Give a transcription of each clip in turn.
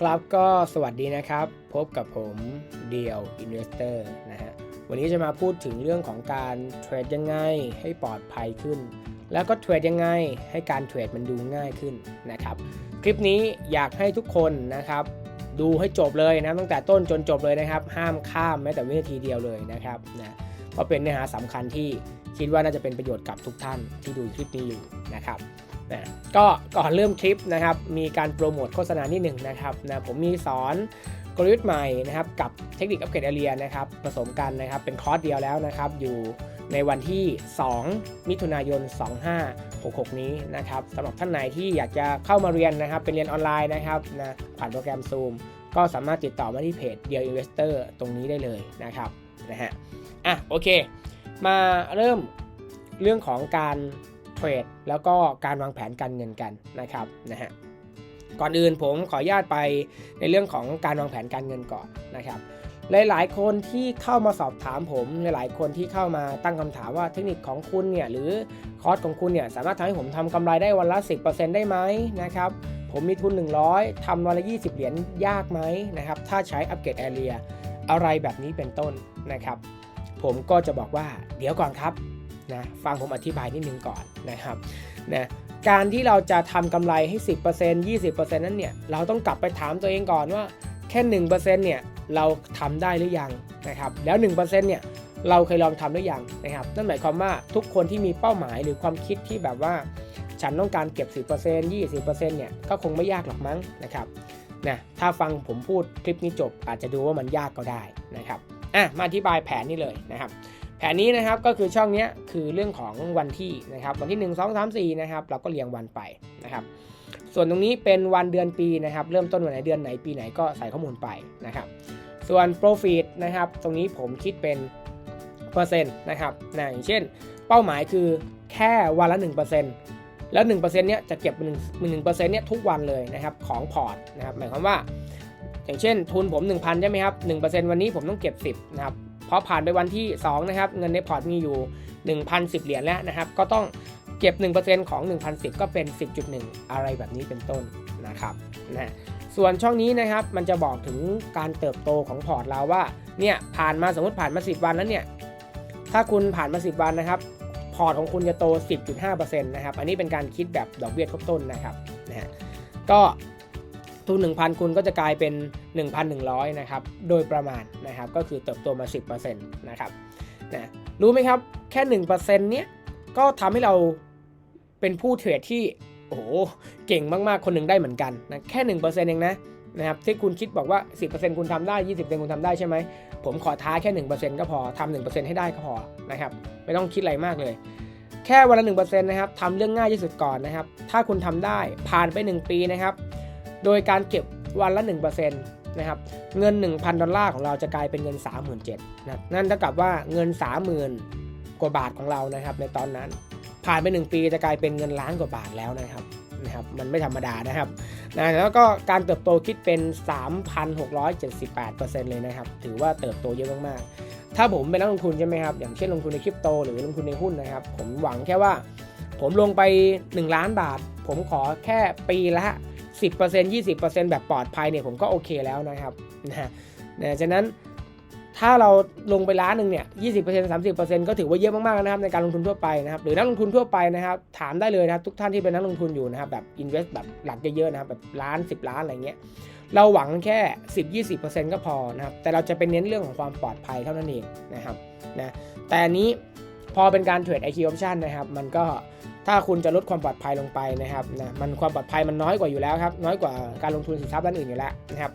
ครับก็สวัสดีนะครับ พบกับผมเดียวอินเวสเตอร์นะฮะวันนี้จะมาพูดถึงเรื่องของการเทรดยังไงให้ปลอดภัยขึ้น แล้วก็เทรดยังไงให้การเทรดมันดูง่ายขึ้นนะครับคลิปนี้อยากให้ทุกคนนะครับ ดูให้จบเลยนะตั้งแต่ต้นจนจบเลยนะครับ ห้ามข้ามแม้แต่วินาทีเดียวเลยนะครับนะเพราะเป็นเนื้อหาสำคัญที่คิดว่าน่าจะเป็นประโยชน์กับทุกท่านที่ดูคลิปนี้อยู่นะครับ นะก็ก่อนเริ่มคลิปนะครับ มีการโปรโมทโฆษณานิดหนึ่งนะครับนะผมมีสอนกลยุทธ์ใหม่นะครับกับเทคนิคอัปเกรดเอเรียนะครับผสมกันนะครับเป็นคอร์สเดียวแล้วนะครับ อยู่ในวันที่ 2 มิถุนายน 2566 นี้นะครับสำหรับท่านไหนที่อยากจะเข้ามาเรียนนะครับ เป็นเรียนออนไลน์นะครับนะผ่านโปรแกรม Zoom ก็สามารถติดต่อมาที่เพจเดียวอินเวสเตอร์ตรงนี้ได้เลยนะครับนะฮะอะโอเค มาเริ่มเรื่องของการ เทรดแล้วก็การวางแผนการเงินกันนะครับนะฮะก่อนอื่นผมขออนุญาตไปในเรื่องของการวางแผนการเงินก่อนนะครับหลายๆ คนที่เข้ามาสอบถามผมหลายๆคนที่เข้ามาตั้งคำถามว่าเทคนิคของคุณเนี่ยหรือคอร์สของคุณเนี่ยสามารถทำให้ผมทำกำไรได้วันละ 10%ได้ไหมนะครับผมมีทุน 100ทำวันละ 20 เหรียญยากไหมนะครับถ้าใช้อัปเกรดแอเรียอะไรแบบนี้เป็นต้นนะครับ ผมก็จะบอกว่าเดี๋ยวก่อนครับ นะฟังผมอธิบายนิดนึงก่อนนะครับนะการที่เราจะทำกำไรให้ 10% 20%นั้นเนี่ยเราต้องกลับไปถามตัวเองก่อนว่าแค่1%เนี่ยเราทำได้หรือยังนะครับแล้ว1%เนี่ยเราเคยลองทำหรือยังนะครับนั่นหมายความว่าทุกคนที่มีเป้าหมายหรือความคิดที่แบบว่า ฉันต้องการเก็บ 10% 20%เนี่ยก็คงไม่ยากหรอกมั้งนะครับนะถ้าฟังผมพูดคลิปนี้จบอาจจะดูว่ามันยากก็ได้นะครับอะมาอธิบายแผนนี้เลยนะครับ แผนนี้นะครับก็คือช่องนี้คือเรื่องของวันที่นะครับวันที่ 1 2 3 4นะครับเราก็เรียงวันไปนะครับ ส่วนตรงนี้เป็นวันเดือนปีนะครับ เริ่มต้นวันไหนเดือนไหนปีไหนก็ใส่ข้อมูลไปนะครับ ส่วน profit นะครับ ตรงนี้ผมคิดเป็นเปอร์เซ็นต์นะครับนะอย่างเช่น เป้าหมายคือแค่วันละ 1%แล้ว 1%เนี้ยจะเก็บ1%เนี้ยทุกวันเลยนะครับของพอร์ตนะครับหมายความว่าอย่างเช่นทุนผม 1,000 ใช่ไหมครับ 1%วันนี้ผมต้องเก็บ 10 นะครับ พอผ่านไปวันที่ 2 นะครับ เงินในพอร์ตมีอยู่ 1,010 เหรียญแล้วนะครับ ก็ต้องเก็บ 1%ของ 1,010 ก็เป็น 10.1 อะไรแบบนี้เป็นต้นนะครับนะส่วนช่องนี้นะครับมันจะบอกถึงการเติบโตของพอร์ตเราว่าเนี่ยผ่านมาสมมติผ่านมา 10 วันแล้วเนี่ยถ้าคุณผ่านมา 10 วันนะครับ พอร์ตของคุณจะโต 10.5%นะครับอันนี้เป็นการคิดแบบดอกเบี้ยทบต้นนะครับนะฮะก็ ทุน 1,000 คุณก็จะกลายเป็น 1,100 นะครับ โดยประมาณนะครับ ก็คือเติบโตมา 10%นะครับนะรู้ไหมครับ แค่ 1%เนี้ยก็ทำให้เราเป็นผู้เทรดที่ โอ้โห เก่งมากๆ คนหนึ่งได้เหมือนกันนะแค่ 1%เองนะนะครับที่คุณคิดบอกว่า 10%คุณทำได้ 20%คุณทำได้ใช่ไหม ผมขอท้าแค่ 1%ก็พอทำ1%ให้ได้ก็พอนะครับ ไม่ต้องคิดอะไรมากเลยแค่วันละ1%นะครับทำเรื่องง่ายที่สุดก่อนนะครับ ถ้าคุณทำได้ผ่านไป 1 ปีนะครับ โดยการเก็บวันละ 1%นะครับ เงิน 1,000 ดอลลาร์ของเราจะกลายเป็นเงิน 37,000นะนั่นเท่ากับว่าเงิน 30,000 กว่าบาทของเรานะครับ ในตอนนั้น ผ่านไป 1 ปีจะกลายเป็นเงินล้านกว่าบาทแล้วนะครับนะครับ มันไม่ธรรมดานะครับนะแล้วก็การเติบโตคิดเป็น 3,678%เลยนะครับ ถือว่าเติบโตเยอะมากๆ ถ้าผมเป็นนักลงทุนใช่ไหมครับ อย่างเช่นลงทุนในคริปโต หรือลงทุนในหุ้นนะครับ ผมหวังแค่ว่า ผมลงไป 1 ล้านบาท ผมขอแค่ปีละ 10% 20%แบบปลอดภัยเนี่ยผมก็โอเคแล้วนะครับนะนะฉะนั้นถ้าเราลงไปล้านหนึ่งเนี่ย20% 30%ก็ถือว่าเยอะมากๆนะครับในการลงทุนทั่วไปนะครับ หรือนักลงทุนทั่วไปนะครับ ถามได้เลยนะครับทุกท่านที่เป็นนักลงทุนอยู่นะครับแบบ invest แบบหลักเยอะๆนะครับแบบล้าน10ล้านอะไรเงี้ย เราหวังแค่10-20%ก็พอนะครับ แต่เราจะเป็นเน้นเรื่องของความปลอดภัยเท่านั้นเองนะครับนะแต่อันนี้พอเป็นการเทรด IQ option นะครับ มันก็ ถ้าคุณจะลดความปลอดภัยลงไปนะครับนะมันความปลอดภัยมันน้อยกว่าอยู่แล้วครับน้อยกว่าการลงทุนสินทรัพย์ด้านอื่นอยู่แล้วนะครับ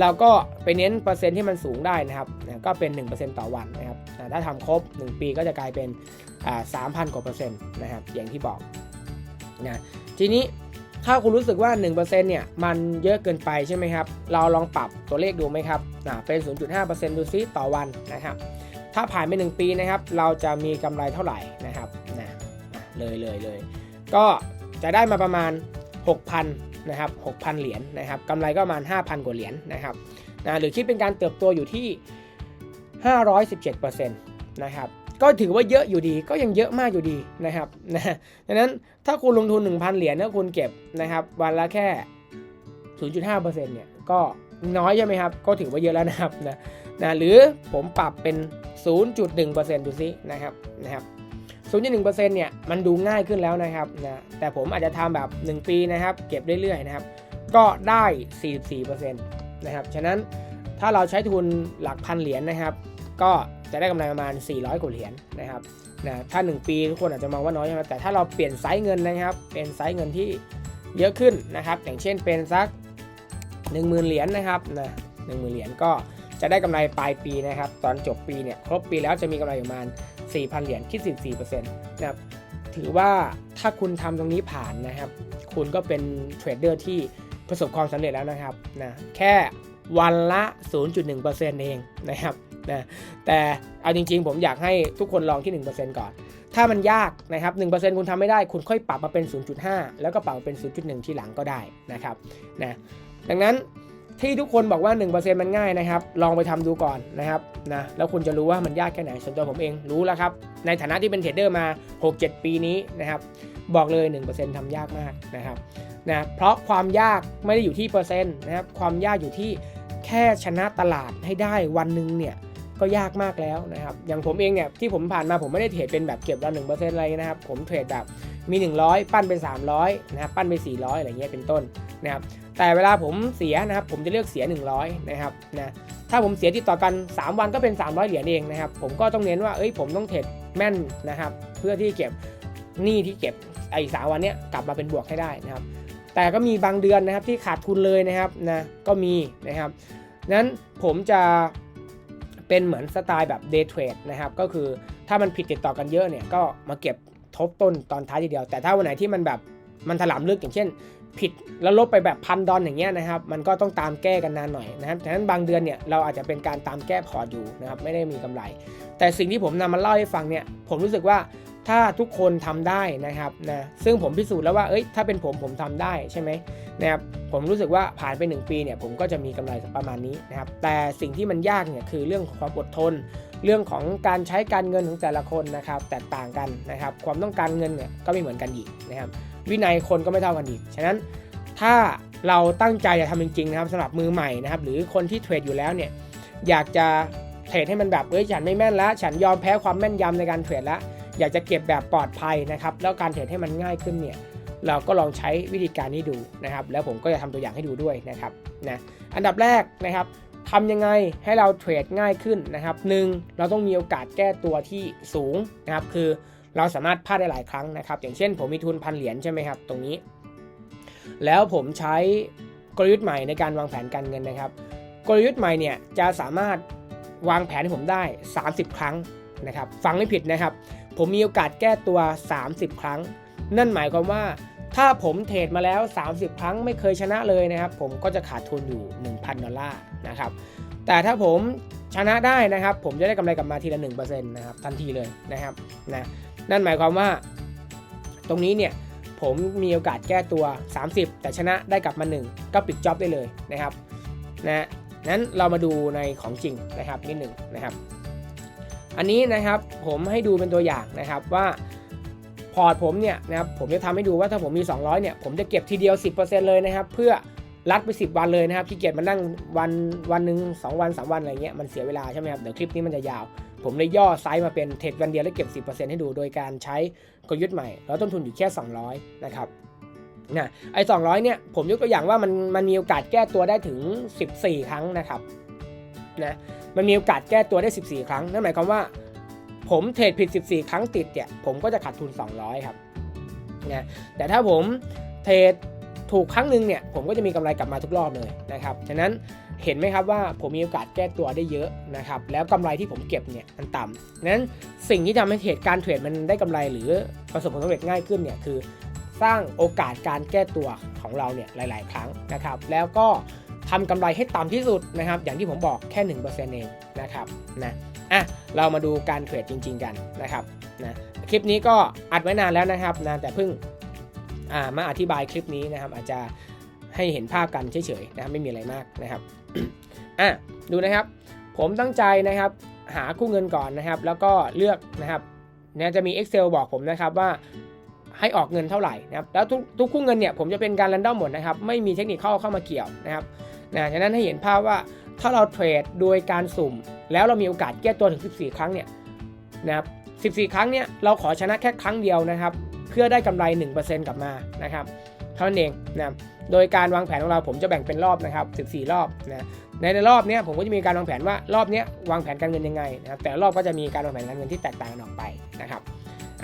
เราก็ไปเน้นเปอร์เซ็นต์ที่มันสูงได้นะครับนะก็เป็น 1%ต่อวันนะครับนะถ้าทำครบ 1 ปีก็จะกลายเป็นอ่า3,000กว่าเปอร์เซ็นต์นะครับอย่างที่บอกนะทีนี้ถ้าคุณรู้สึกว่า 1%เนี่ยมันเยอะเกินไปใช่ไหมครับ เราลองปรับตัวเลขดูไหมครับนะเป็น 0.5%ดูซิต่อวันนะครับถ้าผ่านไป 1 ปีนะครับเราจะมีกำไรเท่าไหร่นะครับนะอะ เลยเลยเลยก็จะได้มาประมาณ 6,000นะครับ6,000 เหรียญนะครับกำไรก็ประมาณ 5,000 กว่าเหรียญนะครับนะหรือคิดเป็นการเติบโตอยู่ที่ 517%นะครับก็ถือว่าเยอะอยู่ดีก็ยังเยอะมากอยู่ดีนะครับนะดังนั้นถ้าคุณลงทุน 1,000 เหรียญถ้าคุณเก็บนะครับวันละแค่ 0.5%เนี่ยก็น้อยใช่ไหมครับ ก็ถือว่าเยอะแล้วนะครับนะนะหรือผมปรับเป็น 0.1%ดูซินะครับนะครับ 0.1%เนี่ยมันดูง่ายขึ้นแล้วนะครับนะแต่ผมอาจจะทำแบบ 1 ปีนะครับ เก็บเรื่อยๆนะครับ ก็ได้ 44%นะครับฉะนั้นถ้าเราใช้ทุนหลักพันเหรียญนะครับ ก็จะได้กำไรประมาณ 400 กว่าเหรียญนะครับนะถ้า 1 ปีทุกคนอาจจะมองว่าน้อยใช่ไหมแต่ถ้าเราเปลี่ยนไซส์เงินนะครับ เป็นไซส์เงินที่เยอะขึ้นนะครับ อย่างเช่นเป็นสัก 10,000 เหรียญนะครับนะ10,000เหรียญก็จะได้กำไรปลายปีนะครับ ตอนจบปีเนี่ยครบปีแล้วจะมีกำไรประมาณ 4,000 เหรียญคิด 14%นะครับถือว่าถ้าคุณทำตรงนี้ผ่านนะครับ คุณก็เป็นเทรดเดอร์ที่ประสบความสำเร็จแล้วนะครับนะแค่วันละ 0.1%เองนะครับนะแต่เอาจริงๆ ผมอยากให้ทุกคนลองที่ 1%ก่อน ถ้ามันยากนะครับ 1%คุณทำไม่ได้ คุณค่อยปรับมาเป็น 0.5 แล้วก็ปรับเป็น 0.1 ที่หลังก็ได้นะครับนะดังนั้น ที่ทุกคนบอกว่า 1%มันง่ายนะครับ ลองไปทำดูก่อนนะครับนะแล้วคุณจะรู้ว่ามันยากแค่ไหนส่วนตัวผมเองรู้แล้วครับ ในฐานะที่เป็นเทรดเดอร์มา 6-7 ปีนี้นะครับ บอกเลย 1%ทำยากมากนะครับนะเพราะความยากไม่ได้อยู่ที่เปอร์เซ็นต์นะครับความยากอยู่ที่แค่ชนะตลาดให้ได้วันหนึ่งเนี่ย ก็ยากมากแล้วนะครับอย่างผมเองเนี่ยที่ผมผ่านมาผมไม่ได้เทรดเป็นแบบเก็บละหนึ่งเปอร์เซ็นต์อะไรนะครับผมเทรดแบบมี 100 ปั้นเป็น 300นะครับปั้นไป400 อะไรเงี้ยเป็นต้นนะครับแต่เวลาผมเสียนะครับผมจะเลือกเสีย 100นะครับนะถ้าผมเสียติดต่อกัน 3 วันก็เป็น 300 เหรียญเองนะครับผมก็ต้องเน้นว่าเอ้ยผมต้องเทรดแม่นนะครับเพื่อที่เก็บหนี้ที่เก็บไอ้สาวันเนี้ยกลับมาเป็นบวกให้ได้นะครับแต่ก็มีบางเดือนนะครับที่ขาดทุนเลยนะครับนะก็มีนะครับนั้นผมจะ เป็นเหมือนสไตล์แบบ day trade นะครับ ก็คือถ้ามันผิดติดต่อกันเยอะเนี่ย ก็มาเก็บทบต้นตอนท้ายทีเดียว แต่ถ้าวันไหนที่มันแบบมันถลำลึกอย่างเช่น ผิดแล้วลบไปแบบพันดอลอย่างเงี้ยนะครับ มันก็ต้องตามแก้กันนานหน่อยนะครับฉะนั้นบางเดือนเนี่ยเราอาจจะเป็นการตามแก้พอร์ตอยู่นะครับ ไม่ได้มีกำไร แต่สิ่งที่ผมนำมาเล่าให้ฟังเนี่ย ผมรู้สึกว่าถ้าทุกคนทำได้นะครับนะ ซึ่งผมพิสูจน์แล้วว่า เอ้ย ถ้าเป็นผมผมทำได้ใช่ไหม นะครับผมรู้สึกว่าผ่านไป 1 ปีเนี่ยผมก็จะมีกำไรประมาณนี้นะครับแต่สิ่งที่มันยากเนี่ยคือเรื่องความอดทน เรื่องของการใช้การเงินของแต่ละคนนะครับแตกต่างกันนะครับความต้องการเงินเนี่ยก็ไม่เหมือนกันอีกนะครับวินัยคนก็ไม่เท่ากันอีกฉะนั้นถ้าเราตั้งใจจะทำจริงๆนะครับสำหรับมือใหม่นะครับหรือคนที่เทรดอยู่แล้วเนี่ยอยากจะเทรดให้มันแบบเอ้ยฉันไม่แม่นแล้วฉันยอมแพ้ความแม่นยำในการเทรดแล้วอยากจะเก็บแบบปลอดภัยนะครับแล้วการเทรดให้มันง่ายขึ้นเนี่ย เราก็ลองใช้วิธีการนี้ดูนะครับ แล้วผมก็จะทำตัวอย่างให้ดูด้วยนะครับนะอันดับแรกนะครับทำยังไงให้เราเทรดง่ายขึ้นนะครับหนึ่งเราต้องมีโอกาสแก้ตัวที่สูงนะครับคือเราสามารถพลาดได้หลายครั้งนะครับ อย่างเช่นผมมีทุนพันเหรียญใช่ไหมครับ ตรงนี้ แล้วผมใช้กลยุทธ์ใหม่ในการวางแผนการเงินนะครับ กลยุทธ์ใหม่เนี่ยจะสามารถวางแผนให้ผมได้ 30 ครั้งนะครับ ฟังไม่ผิดนะครับ ผมมีโอกาสแก้ตัว 30 ครั้ง นั่นหมายความว่า ถ้าผมเทรดมาแล้ว 30 ครั้งไม่เคยชนะเลยนะครับ ผมก็จะขาดทุนอยู่ 1,000 ดอลลาร์นะครับ แต่ถ้าผมชนะได้นะครับ ผมจะได้กำไรกลับมาทีละ1%นะครับทันทีเลยนะครับนะนั่นหมายความว่า ตรงนี้เนี่ยผมมีโอกาสแก้ตัว 30 แต่ชนะได้กลับมา 1 ก็ปิดจ็อบได้เลยนะครับนะนั้นเรามาดูในของจริงนะครับนิดหนึ่งนะครับ อันนี้นะครับผมให้ดูเป็นตัวอย่างนะครับว่า พอร์ตผมเนี่ยนะครับผมจะทำให้ดูว่าถ้าผมมี 200เนี่ยผมจะเก็บทีเดียว 10%เลยนะครับ เพื่อรัดไป 10 วันเลยนะครับที่เกียจมานั่งวันวันหนึ่ง2 วัน 3 วันอะไรเงี้ยมันเสียเวลาใช่ไหมครับเดี๋ยวคลิปนี้มันจะยาว ผมเลยย่อไซส์มาเป็นเทรดวันเดียวแล้วเก็บ 10%ให้ดูโดยการใช้กลยุทธ์ใหม่ แล้วต้นทุนอยู่แค่ 200 นะครับนะไอ้200เนี่ยผมยกตัวอย่างว่ามันมันมีโอกาสแก้ตัวได้ถึง 14 ครั้งนะครับนะมันมีโอกาสแก้ตัวได้ 14 ครั้งนั่นหมายความว่า ผมเทรดผิด 14 ครั้งติดเนี่ย ผมก็จะขาดทุน 200 ครับนะแต่ถ้าผมเทรดถูกครั้งหนึ่งเนี่ย ผมก็จะมีกำไรกลับมาทุกรอบเลยนะครับ ฉะนั้นเห็นไหมครับว่าผมมีโอกาสแก้ตัวได้เยอะนะครับ แล้วกำไรที่ผมเก็บเนี่ยมันต่ำนั้นสิ่งที่ทำให้เทรดการเทรดมันได้กำไรหรือประสบผลสำเร็จง่ายขึ้นเนี่ยคือ สร้างโอกาสการแก้ตัวของเราเนี่ยหลาย ๆ ครั้งนะครับ แล้วก็ทำกำไรให้ต่ำที่สุดนะครับ อย่างที่ผมบอกแค่1%เองนะครับนะ อะเรามาดูการเทรดจริง ๆ กันนะครับนะคลิปนี้ก็อัดไว้นานแล้วนะครับนะแต่เพิ่งอ่ามาอธิบายคลิปนี้นะครับ อาจจะให้เห็นภาพกันเฉยๆนะครับไม่มีอะไรมากนะครับอะดูนะครับ ผมตั้งใจนะครับ หาคู่เงินก่อนนะครับ แล้วก็เลือกนะครับนะจะมี Excel บอกผมนะครับว่าให้ออกเงินเท่าไหร่นะครับแล้วทุกทุกคู่เงินเนี่ยผมจะเป็นการรันดอมหมดนะครับ ไม่มีเทคนิคเข้าเข้ามาเกี่ยวนะครับนะฉะนั้นให้เห็นภาพว่า ถ้าเราเทรดโดยการสุ่ม แล้วเรามีโอกาสแก้ตัวถึง 14 ครั้งเนี่ยนะครับ14 ครั้งเนี่ยเราขอชนะแค่ครั้งเดียวนะครับ เพื่อได้กำไร 1%กลับมานะครับเท่านั้นเองนะโดยการวางแผนของเราผมจะแบ่งเป็นรอบนะครับ 14 รอบนะในในรอบเนี้ยผมก็จะมีการวางแผนว่ารอบเนี้ยวางแผนการเงินยังไงนะครับแต่รอบก็จะมีการวางแผนการเงินที่แตกต่างออกไปนะครับ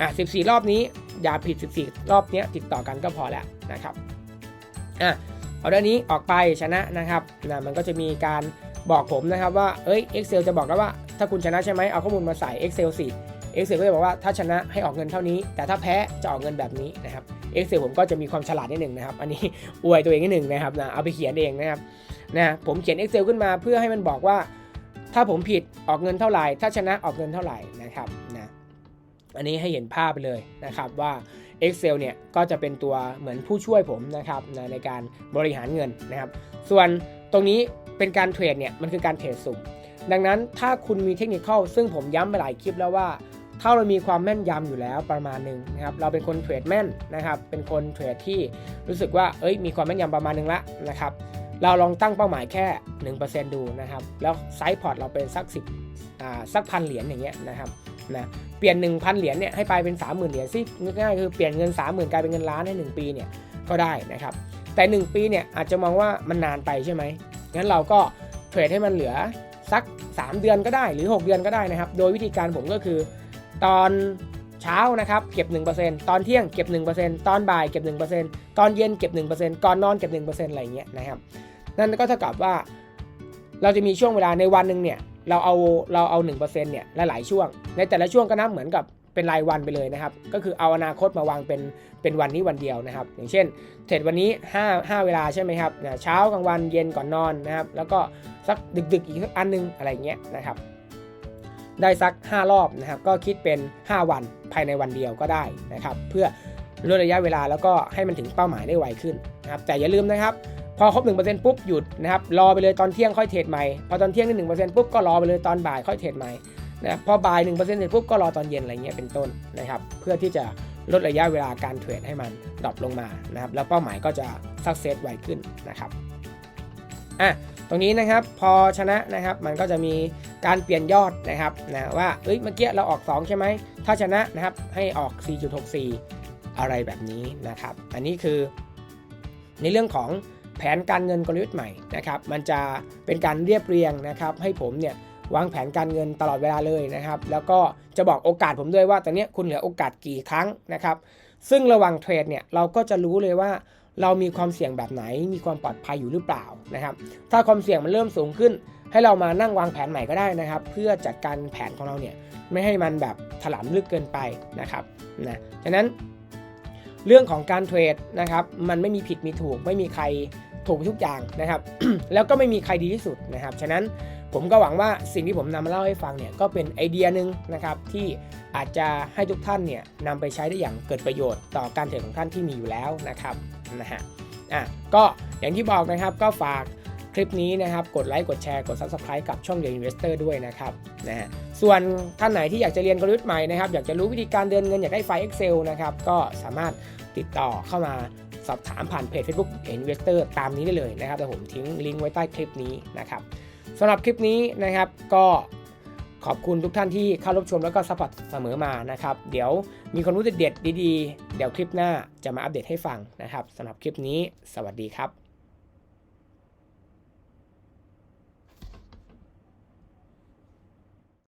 อะ14 รอบนี้อย่าผิด 14 รอบเนี้ยติดต่อกันก็พอแล้วนะครับอะ เอาด้านนี้ออกไปชนะนะครับนะมันก็จะมีการบอกผมนะครับว่าเอ้ย Excel จะบอกแล้วว่าถ้าคุณชนะใช่ไหมเอาข้อมูลมาใส่ Excel สิ Excel ก็จะบอกว่าถ้าชนะให้ออกเงินเท่านี้ แต่ถ้าแพ้จะออกเงินแบบนี้นะครับ Excel ผมก็จะมีความฉลาดนิดหนึ่งนะครับ อันนี้อวยตัวเองนิดหนึ่งนะครับนะเอาไปเขียนเองนะครับนะผมเขียน Excel ขึ้นมาเพื่อให้มันบอกว่า ถ้าผมผิดออกเงินเท่าไหร่ ถ้าชนะออกเงินเท่าไหร่นะครับนะอันนี้ให้เห็นภาพไปเลยนะครับว่า Excel เนี่ยก็จะเป็นตัวเหมือนผู้ช่วยผมนะครับนในการบริหารเงินนะครับ ส่วนตรงนี้เป็นการเทรดเนี่ยมันคือการเทรดสุ่ม ดังนั้นถ้าคุณมีเทคนิคเข้าซึ่งผมย้ำไปหลายคลิปแล้วว่า ถ้าเรามีความแม่นยำอยู่แล้วประมาณหนึ่งนะครับเราเป็นคนเทรดแม่นนะครับเป็นคนเทรดที่รู้สึกว่าเอ้ยมีความแม่นยำประมาณหนึ่งละนะครับเราลองตั้งเป้าหมายแค่ 1%ดูนะครับแล้วไซส์พอร์ตเราเป็นสัก 10อ่าสักพันเหรียญอย่างเงี้ยนะครับ นะเปลี่ยน 1,000 เหรียญเนี่ยให้ไปเป็น 30,000 เหรียญซิง่ายๆคือเปลี่ยนเงิน 30,000 กลายเป็นเงินล้านใน1ปีเนี่ยก็ได้นะครับแต่ 1 ปีเนี่ยอาจจะมองว่ามันนานไปใช่ไหมงั้นเราก็เทรดให้มันเหลือสัก 3 เดือนก็ได้หรือ 6 เดือนก็ได้นะครับ โดยวิธีการผมก็คือ ตอนเช้านะครับเก็บ 1%ตอนเที่ยงเก็บ 1%ตอนบ่ายเก็บ 1%ตอนเย็นเก็บ 1%ก่อนนอนเก็บ 1%อะไรอย่างเงี้ยนะครับนั่นก็เท่ากับว่าเราจะมีช่วงเวลาในวันหนึ่งเนี่ย เราเอาเราเอา1%เนี่ยหลายๆช่วง ในแต่ละช่วงก็นับเหมือนกับเป็นรายวันไปเลยนะครับ ก็คือเอาอนาคตมาวางเป็นเป็นวันนี้วันเดียวนะครับ อย่างเช่นเทรดวันนี้ 5 5 เวลาใช่ไหมครับเช้ากลางวันเย็นก่อนนอนนะครับ แล้วก็สักดึกๆอีกสักอันนึงอะไรเงี้ยนะครับ ได้สัก 5 รอบนะครับ ก็คิดเป็น 5 วันภายในวันเดียวก็ได้นะครับ เพื่อลดระยะเวลาแล้วก็ให้มันถึงเป้าหมายได้ไวขึ้นนะครับ แต่อย่าลืมนะครับ พอครบ1%ปุ๊บหยุดนะครับรอไปเลยตอนเที่ยงค่อยเทรดใหม่พอตอนเที่ยงได้1%ปุ๊บก็รอไปเลยตอนบ่ายค่อยเทรดใหม่นะพอบ่าย1%เสร็จปุ๊บก็รอตอนเย็นอะไรเงี้ยเป็นต้นนะครับเพื่อที่จะลดระยะเวลาการเทรดให้มันดรอปลงมานะครับแล้วเป้าหมายก็จะสักเซสไวขึ้นนะครับอะตรงนี้นะครับพอชนะนะครับมันก็จะมีการเปลี่ยนยอดนะครับนะว่าเอ้ยเมื่อกี้เราออก 2 ใช่ไหมถ้าชนะนะครับให้ออก 4.64 อะไรแบบนี้นะครับ อันนี้คือในเรื่องของ แผนการเงินกลยุทธ์ใหม่นะครับ มันจะเป็นการเรียบเรียงนะครับ ให้ผมเนี่ยวางแผนการเงินตลอดเวลาเลยนะครับ แล้วก็จะบอกโอกาสผมด้วยว่าตอนนี้คุณเหลือโอกาสกี่ครั้งนะครับ ซึ่งระหว่างเทรดเนี่ยเราก็จะรู้เลยว่าเรามีความเสี่ยงแบบไหน มีความปลอดภัยอยู่หรือเปล่านะครับ ถ้าความเสี่ยงมันเริ่มสูงขึ้น ให้เรามานั่งวางแผนใหม่ก็ได้นะครับ เพื่อจัดการแผนของเราเนี่ยไม่ให้มันแบบถลำลึกเกินไปนะครับนะฉะนั้นเรื่องของการเทรดนะครับ มันไม่มีผิดมีถูก ไม่มีใคร ถูกทุกอย่างนะครับ แล้วก็ไม่มีใครดีที่สุดนะครับ ฉะนั้นผมก็หวังว่าสิ่งที่ผมนำมาเล่าให้ฟังเนี่ยก็เป็นไอเดียหนึ่งนะครับที่อาจจะให้ทุกท่านเนี่ยนำไปใช้ได้อย่างเกิดประโยชน์ต่อการเทรดของท่านที่มีอยู่แล้วนะครับนะฮะอะก็อย่างที่บอกนะครับก็ฝากคลิปนี้นะครับ กดไลค์ กดแชร์ กด Subscribe กับช่อง The Investor ด้วยนะครับนะฮะส่วนท่านไหนที่อยากจะเรียนกลยุทธ์ใหม่นะครับ อยากจะรู้วิธีการเดินเงินอยากได้ไฟล์ Excel นะครับ ก็สามารถติดต่อเข้ามา สอบถามผ่านเพจ Facebook Investor ตามนี้ได้เลยนะครับแต่ผมทิ้งลิงก์ไว้ใต้คลิปนี้นะครับสำหรับคลิปนี้นะครับก็ขอบคุณทุกท่านที่เข้ารับชมแล้วก็สปอร์ตเสมอมานะครับ เดี๋ยวมีความรู้เด็ดๆดีๆ เดี๋ยวคลิปหน้าจะมาอัปเดตให้ฟังนะครับสำหรับคลิปนี้ สวัสดีครับ